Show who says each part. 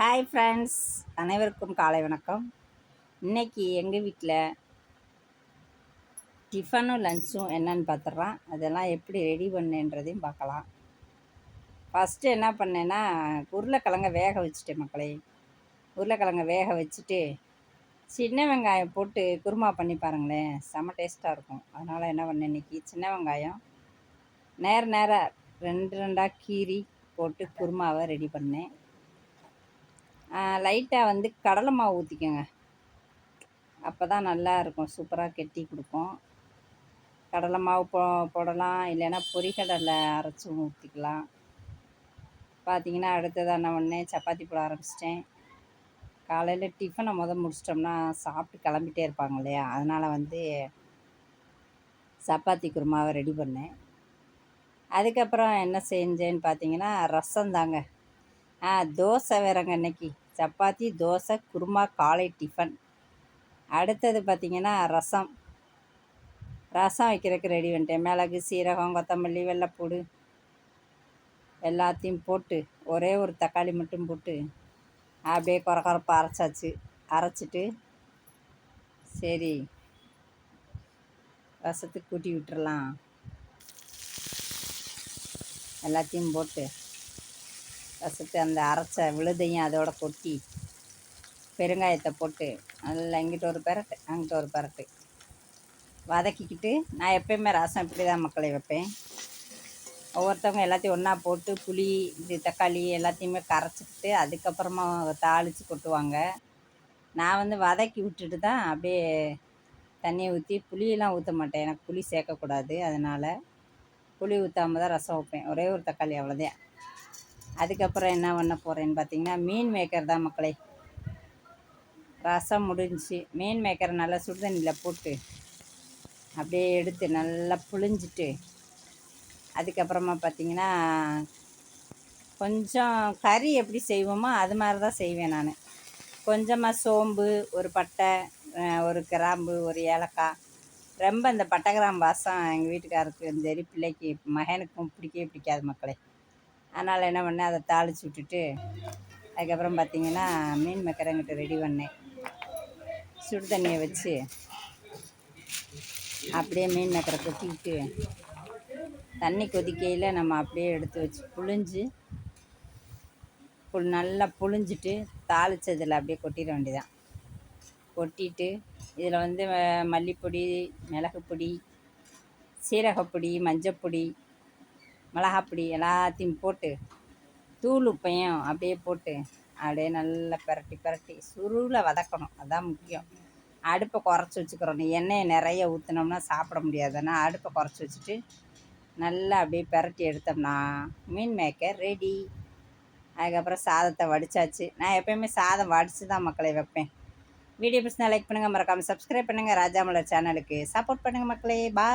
Speaker 1: Hi friends அனைவருக்கும் காலை வணக்கம். இன்னைக்கு எங்கள் வீட்டில் டிஃபனும் லஞ்சும் என்னன்னு பார்த்துட்றான் அதெல்லாம் எப்படி ரெடி பண்ணேன்றதையும் பார்க்கலாம் ஃபஸ்ட்டு என்ன பண்ணேன்னா உருளைக்கிழங்க வேக வச்சுட்டேன் மக்களே. உருளைக்கிழங்க வேக வச்சுட்டு சின்ன வெங்காயம் போட்டு குருமா பண்ணி பாருங்களேன். செம்ம டேஸ்ட்டாக இருக்கும். அதனால் என்ன பண்ணேன் இன்றைக்கி சின்ன வெங்காயம் நேர நேராக ரெண்டு ரெண்டாக கீரி போட்டு குருமாவை ரெடி பண்ணேன். லைட்டாக வந்து கடலை மாவு ஊற்றிக்கோங்க அப்போ தான் நல்லா இருக்கும். சூப்பராக கெட்டி கொடுக்கும். கடலை மாவு போ போடலாம். இல்லைன்னா பொரிக்கடலை அரைச்சும் ஊற்றிக்கலாம் பார்த்தீங்கன்னா அடுத்ததாக என்ன ஒன்று சப்பாத்தி போட ஆரம்பிச்சிட்டேன். காலையில் டிஃபனை முத முடிச்சிட்டோம்னா சாப்பிட்டு கிளம்பிட்டே இருப்பாங்க இல்லையா? அதனால் வந்து சப்பாத்தி குருமாவை ரெடி பண்ணேன். அதுக்கப்புறம் என்ன செஞ்சேன்னு பார்த்தீங்கன்னா ரசம் தாங்க. தோசை வேறங்க இன்னைக்கு. சப்பாத்தி தோசை குருமா காலை டிஃபன். அடுத்தது பார்த்திங்கன்னா ரசம். ரசம் வைக்கிறதுக்கு ரெடி பண்ணிட்டேன். மிளகு சீரகம் கொத்தமல்லி வெள்ளைப்பூடு எல்லாத்தையும் போட்டு ஒரே ஒரு தக்காளி மட்டும் போட்டு அப்படியே குறை குறைப்பாக அரைச்சாச்சு. அரைச்சிட்டு சரி ரசத்துக்கு கூட்டி விட்டுறலாம். எல்லாத்தையும் போட்டு ரசத்தை அந்த அரைச்ச விழுதையும் அதோட கொட்டி பெருங்காயத்தை போட்டு நல்லா இங்கிட்ட ஒரு பெரட்டு அங்கிட்ட ஒரு பெரட்டு. வதக்கிக்கிட்டு நான் எப்பயுமே ரசம் இப்படி தான் மக்களை வைப்பேன். ஒவ்வொருத்தவங்க எல்லாத்தையும் ஒன்றா போட்டு புளி இது தக்காளி எல்லாத்தையுமே கரைச்சிக்கிட்டு அதுக்கப்புறமா தாளித்து கொட்டுவாங்க. நான் வந்து வதக்கி விட்டுட்டு தான் அப்படியே தண்ணியை ஊற்றி புளியெல்லாம் ஊற்ற மாட்டேன். எனக்கு புளி சேர்க்கக்கூடாது அதனால் புளி ஊற்றாம தான் ரசம் வைப்பேன். ஒரே ஒரு தக்காளி அவ்வளோதான் அதுக்கப்புறம் என்ன பண்ண போகிறேன்னு பார்த்தீங்கன்னா மீன் மேக்கர் தான் மக்களே. ரசம் முடிஞ்சு மீன் மேக்கரை நல்லா சுடுதண்ணியில் போட்டு அப்படியே எடுத்து நல்லா புழிஞ்சிட்டு அதுக்கப்புறமா பார்த்திங்கன்னா கொஞ்சம் கறி எப்படி செய்வோமோ அது மாதிரி தான் செய்வேன் நான். கொஞ்சமாக சோம்பு ஒரு பட்டை ஒரு கிராம்பு ஒரு ஏலக்காய். ரொம்ப இந்த பட்டை கிராம்பு வாசம் எங்கள் வீட்டுக்காரருக்கு சரி பிள்ளைக்கு மகனுக்கும் பிடிக்கவே பிடிக்காது மக்களே. அதனால் என்ன பண்ணேன் அதை தாளித்து விட்டுட்டு அதுக்கப்புறம் பார்த்திங்கன்னா மீன் மக்கரங்கிட்ட ரெடி பண்ணேன். சுடு தண்ணியை வச்சு அப்படியே மீன் மேக்கரை கொத்திக்கிட்டு தண்ணி கொதிக்கையில் நம்ம அப்படியே எடுத்து வச்சு புழிஞ்சு புல் நல்லா புழிஞ்சிட்டு தாளித்ததில் அப்படியே கொட்டிட வேண்டியதான் கொட்டிட்டு இதில் வந்து மல்லிப்பொடி மிளகுப்பொடி சீரகப்பொடி மஞ்சப்பொடி மிளகாப்பொடி எல்லாத்தையும் போட்டு தூள் உப்பையும் அப்படியே போட்டு அப்படியே நல்லா பிரட்டி பிரட்டி சுருளை வதக்கணும். அதுதான் முக்கியம். அடுப்பை குறைச்சி வச்சுக்கிறோம். எண்ணெயை நிறைய ஊற்றினோம்னா சாப்பிட முடியாதுன்னா அடுப்பை குறைச்சி வச்சுட்டு நல்லா அப்படியே பிரட்டி எடுத்தோம்னா மீன் மேக்கர் ரெடி அதுக்கப்புறம் சாதத்தை வடித்தாச்சு நான் எப்போயுமே சாதம் வடித்து தான் மக்களை வைப்பேன். வீடியோ பிடிச்சினா லைக் பண்ணுங்கள் மறக்காமல் சப்ஸ்கிரைப் பண்ணுங்கள் ராஜாமலர் சேனலுக்கு சப்போர்ட் பண்ணுங்கள் மக்களே. பாய்